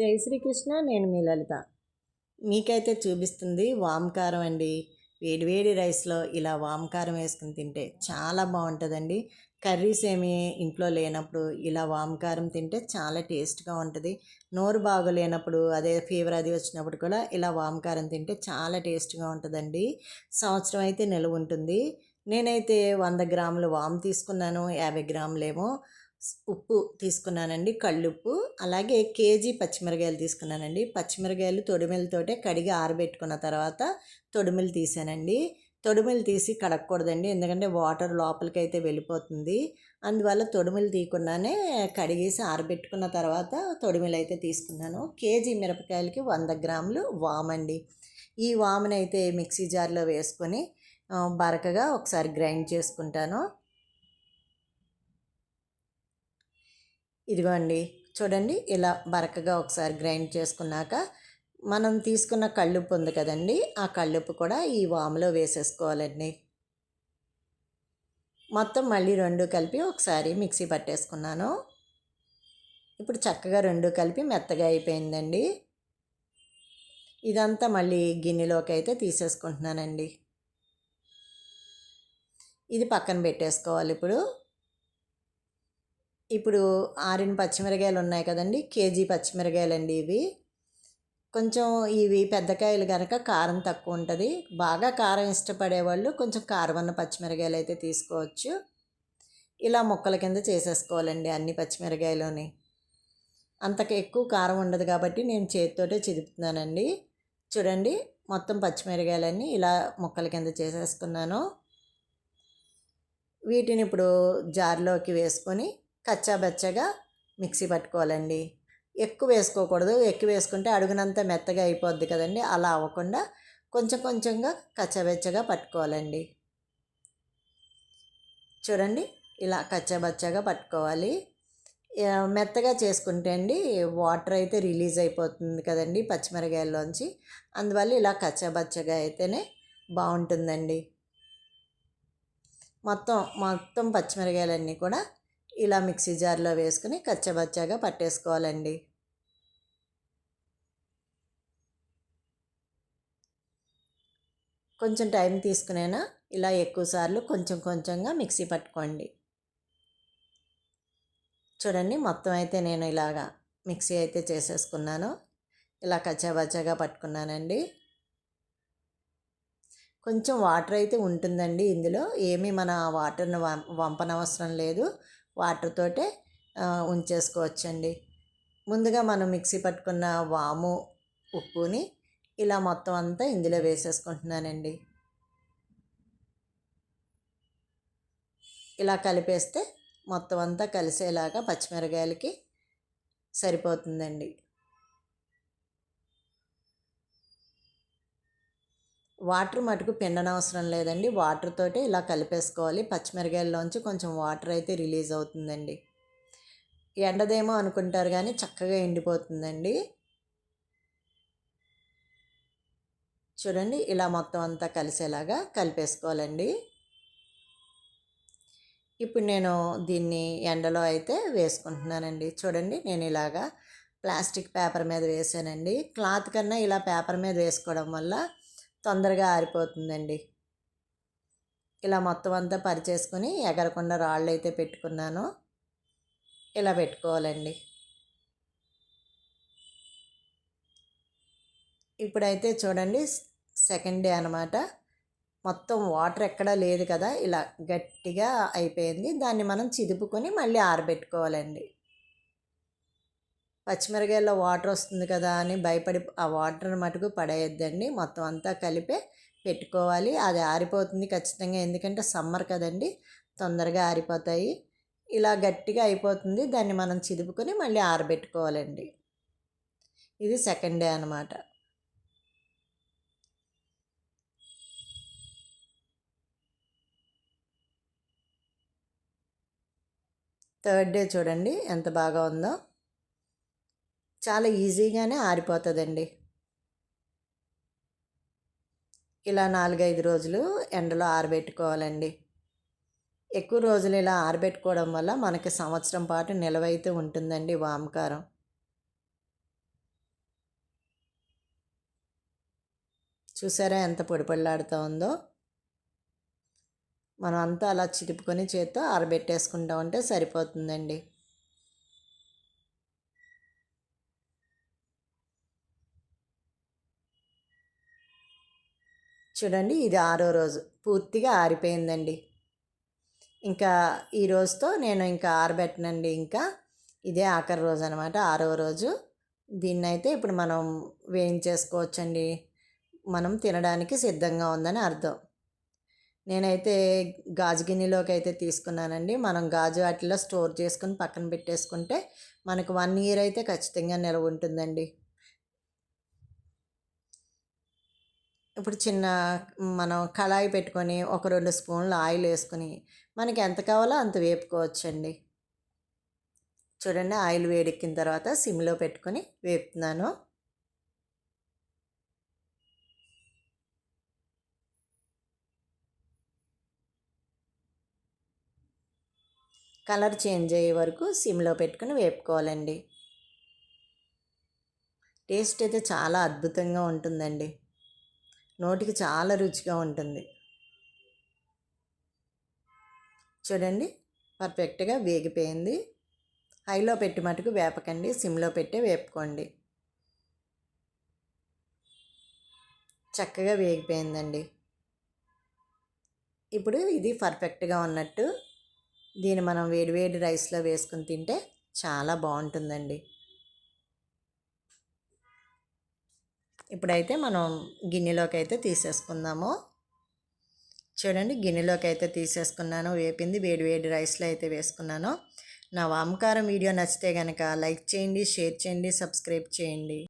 జై శ్రీకృష్ణ నేను మీ లలిత. మీకైతే చూపిస్తుంది వామకారం అండి. వేడివేడి రైస్లో ఇలా వామకారం వేసుకుని తింటే చాలా బాగుంటుందండి. కర్రీస్ ఏమి ఇంట్లో లేనప్పుడు ఇలా వామకారం తింటే చాలా టేస్ట్గా ఉంటుంది. నోరు బాగోలేనప్పుడు అదే ఫీవర్ అది వచ్చినప్పుడు కూడా ఇలా వామకారం తింటే చాలా టేస్ట్గా ఉంటుందండి. సంవత్సరం అయితే నిలువ ఉంటుంది. నేనైతే వంద గ్రాములు వామ్ తీసుకున్నాను యాభై గ్రాములేమో. ఉప్పు తీసుకున్నానండి కళ్ళుప్పు అలాగే కేజీ పచ్చిమిరకాయలు తీసుకున్నానండి. పచ్చిమిరకాయలు తొడిమిలతోటే కడిగి ఆరబెట్టుకున్న తర్వాత తొడిమిలు తీసానండి. తొడిమిలు తీసి కడగకూడదండి ఎందుకంటే వాటర్ లోపలికి అయితే వెళ్ళిపోతుంది. అందువల్ల తొడిమిలు తీయకుండానే కడిగేసి ఆరబెట్టుకున్న తర్వాత తొడిమిలు అయితే తీసుకున్నాను. కేజీ మిరపకాయలకి వంద గ్రాములు వామండి. ఈ వామనైతే మిక్సీ జార్లో వేసుకొని బరకగా ఒకసారి గ్రైండ్ చేసుకుంటాను. ఇదిగో అండి చూడండి ఇలా బరకగా ఒకసారి గ్రైండ్ చేసుకున్నాక మనం తీసుకున్న కళ్ళుప్పు ఉంది కదండి ఆ కళ్ళుప్పు కూడా ఈ వాములో వేసేసుకోవాలండి. మొత్తం మళ్ళీ రెండు కలిపి ఒకసారి మిక్సీ పట్టేసుకున్నాను. ఇప్పుడు చక్కగా రెండు కలిపి మెత్తగా అయిపోయిందండి. ఇదంతా మళ్ళీ గిన్నెలోకి అయితే తీసేసుకుంటున్నానండి. ఇది పక్కన పెట్టేసుకోవాలి ఇప్పుడు. ఇప్పుడు ఆరిన పచ్చిమిరకాయలు ఉన్నాయి కదండి కేజీ పచ్చిమిరకాయలు అండి ఇవి. కొంచెం ఇవి పెద్దకాయలు కనుక కారం తక్కువ ఉంటుంది. బాగా కారం ఇష్టపడే వాళ్ళు కొంచెం కారం అన్న పచ్చిమిరకాయలు అయితే తీసుకోవచ్చు. ఇలా ముక్కల కింద చేసేసుకోవాలండి అన్ని పచ్చిమిరకాయలోని. అంతకు ఎక్కువ కారం ఉండదు కాబట్టి నేను చేతితోటే చిదుపుతున్నానండి. చూడండి మొత్తం పచ్చిమిరకాయలన్నీ ఇలా ముక్కల కింద చేసేసుకున్నాను. వీటిని ఇప్పుడు జార్లోకి వేసుకొని కచ్చాబచ్చగా మిక్సీ పట్టుకోవాలండి. ఎక్కువ వేసుకోకూడదు. ఎక్కువ వేసుకుంటే అడుగునంత మెత్తగా అయిపోద్ది కదండి. అలా అవ్వకుండా కొంచెం కొంచెంగా కచ్చాబెచ్చగా పట్టుకోవాలండి. చూడండి ఇలా కచ్చబచ్చగా పట్టుకోవాలి. మెత్తగా చేసుకుంటే అండి వాటర్ అయితే రిలీజ్ అయిపోతుంది కదండి పచ్చిమిరకాయల్లోంచి. అందువల్ల ఇలా కచ్చాబచ్చగా అయితేనే బాగుంటుందండి. మొత్తం మొత్తం పచ్చిమిరకాయలన్నీ కూడా ఇలా మిక్సీ జార్లో వేసుకుని కచ్చబచ్చాగా పట్టేసుకోవాలండి. కొంచెం టైం తీసుకునేనా ఇలా ఎక్కువసార్లు కొంచెం కొంచెంగా మిక్సీ పట్టుకోండి. చూడండి మొత్తం అయితే నేను ఇలాగా మిక్సీ అయితే చేసేసుకున్నాను. ఇలా కచ్చాబచ్చాగా పట్టుకున్నానండి. కొంచెం వాటర్ అయితే ఉంటుందండి ఇందులో. ఏమీ మన వాటర్ని వంపనవసరం లేదు. వాటర్ తోటే ఉంచేసుకోవచ్చండి. ముందుగా మనం మిక్సీ పట్టుకున్న వాము ఉప్పుని ఇలా మొత్తం అంతా ఇందులో వేసేసుకుంటున్నానండి. ఇలా కలిపేస్తే మొత్తం అంతా కలిసేలాగా పచ్చిమిరకాయలకి సరిపోతుందండి. వాటర్ మటుకు పిండనవసరం లేదండి. వాటర్ తోటే ఇలా కలిపేసుకోవాలి. పచ్చిమిరకాయల్లోంచి కొంచెం వాటర్ అయితే రిలీజ్ అవుతుందండి. ఎండదేమో అనుకుంటారు కానీ చక్కగా ఎండిపోతుందండి. చూడండి ఇలా మొత్తం అంతా కలిసేలాగా కలిపేసుకోవాలండి. ఇప్పుడు నేను దీన్ని ఎండలో అయితే వేసుకుంటున్నానండి. చూడండి నేను ఇలాగా ప్లాస్టిక్ పేపర్ మీద వేసానండి. క్లాత్ కన్నా ఇలా పేపర్ మీద వేసుకోవడం వల్ల తొందరగా ఆరిపోతుందండి. ఇలా మొత్తం అంతా పరిచేసుకొని ఎగరకుండా రాళ్ళు అయితే పెట్టుకున్నాను. ఇలా పెట్టుకోవాలండి. ఇప్పుడైతే చూడండి సెకండ్ డే అనమాట మొత్తం వాటర్ ఎక్కడా లేదు కదా ఇలా గట్టిగా అయిపోయింది. దాన్ని మనం చిదుపుకొని మళ్ళీ ఆరబెట్టుకోవాలండి. పచ్చిమిరకాయల్లో వాటర్ వస్తుంది కదా అని భయపడి ఆ వాటర్ మటుకు పడేయద్దండి. మొత్తం అంతా కలిపే పెట్టుకోవాలి. అది ఆరిపోతుంది ఖచ్చితంగా. ఎందుకంటే సమ్మర్ కదండి. తొందరగా ఆరిపోతాయి. ఇలా గట్టిగా అయిపోతుంది. దాన్ని మనం చిదుపుకొని మళ్ళీ ఆరబెట్టుకోవాలండి. ఇది సెకండ్ డే అనమాట థర్డ్ డే చూడండి ఎంత బాగా ఉందో. చాలా ఈజీగానే ఆరిపోతుందండి. ఇలా నాలుగైదు రోజులు ఎండలో ఆరబెట్టుకోవాలండి. ఎక్కువ రోజులు ఇలా ఆరబెట్టుకోవడం వల్ల మనకి సంవత్సరం పాటు నిలవైతే ఉంటుందండి వామకారం. చూసారా ఎంత పొడిపళ్ళాడుతూ ఉందో? మనం అంతా అలా చిరుపుకొని చేత్తో ఆరబెట్టేసుకుంటా ఉంటే సరిపోతుందండి. చూడండి ఇది ఆరో రోజు. పూర్తిగా ఆరిపోయిందండి. ఇంకా ఈ రోజుతో నేను ఇంకా ఆరబెట్టనండి ఇంకా. ఇదే ఆఖరి రోజు అనమాట ఆరో రోజు. దీన్ని అయితే ఇప్పుడు మనం వేయించేసుకోవచ్చండి. మనం తినడానికి సిద్ధంగా ఉందని అర్థం. నేనైతే గాజు గిన్నెలోకి అయితే తీసుకున్నానండి. మనం గాజు వాటిలో స్టోర్ చేసుకుని పక్కన పెట్టేసుకుంటే మనకు వన్ ఇయర్ అయితే ఖచ్చితంగా నిల్వ ఉంటుందండి. ఇప్పుడు చిన్న మనం కళాయి పెట్టుకొని ఒక రెండు స్పూన్లు ఆయిల్ వేసుకొని మనకి ఎంత కావాలో అంత వేపుకోవచ్చండి. చూడండి ఆయిల్ వేడెక్కిన తర్వాత సిమ్లో పెట్టుకొని వేపుతున్నాను. కలర్ చేంజ్ అయ్యే వరకు సిమ్లో పెట్టుకుని వేపుకోవాలండి. టేస్ట్ అయితే చాలా అద్భుతంగా ఉంటుందండి. నోటికి చాలా రుచిగా ఉంటుంది. చూడండి పర్ఫెక్ట్గా వేగిపోయింది. హైలో పెట్టి మటుకు వేపకండి సిమ్లో పెట్టే వేపుకోండి. చక్కగా వేగిపోయిందండి. ఇప్పుడు ఇది పర్ఫెక్ట్గా ఉన్నట్టు దీన్ని మనం వేడివేడి రైస్లో వేసుకుని తింటే చాలా బాగుంటుందండి. ఇప్పుడైతే మనం గిన్నెలోకి అయితే తీసేసుకుందాము. చూడండి గిన్నెలోకి అయితే తీసేసుకున్నాను. వేపింది వేడి వేడి రైస్లో అయితే వేసుకున్నాను. నా వామకారం వీడియో నచ్చితే కనుక లైక్ చేయండి షేర్ చేయండి సబ్స్క్రైబ్ చేయండి.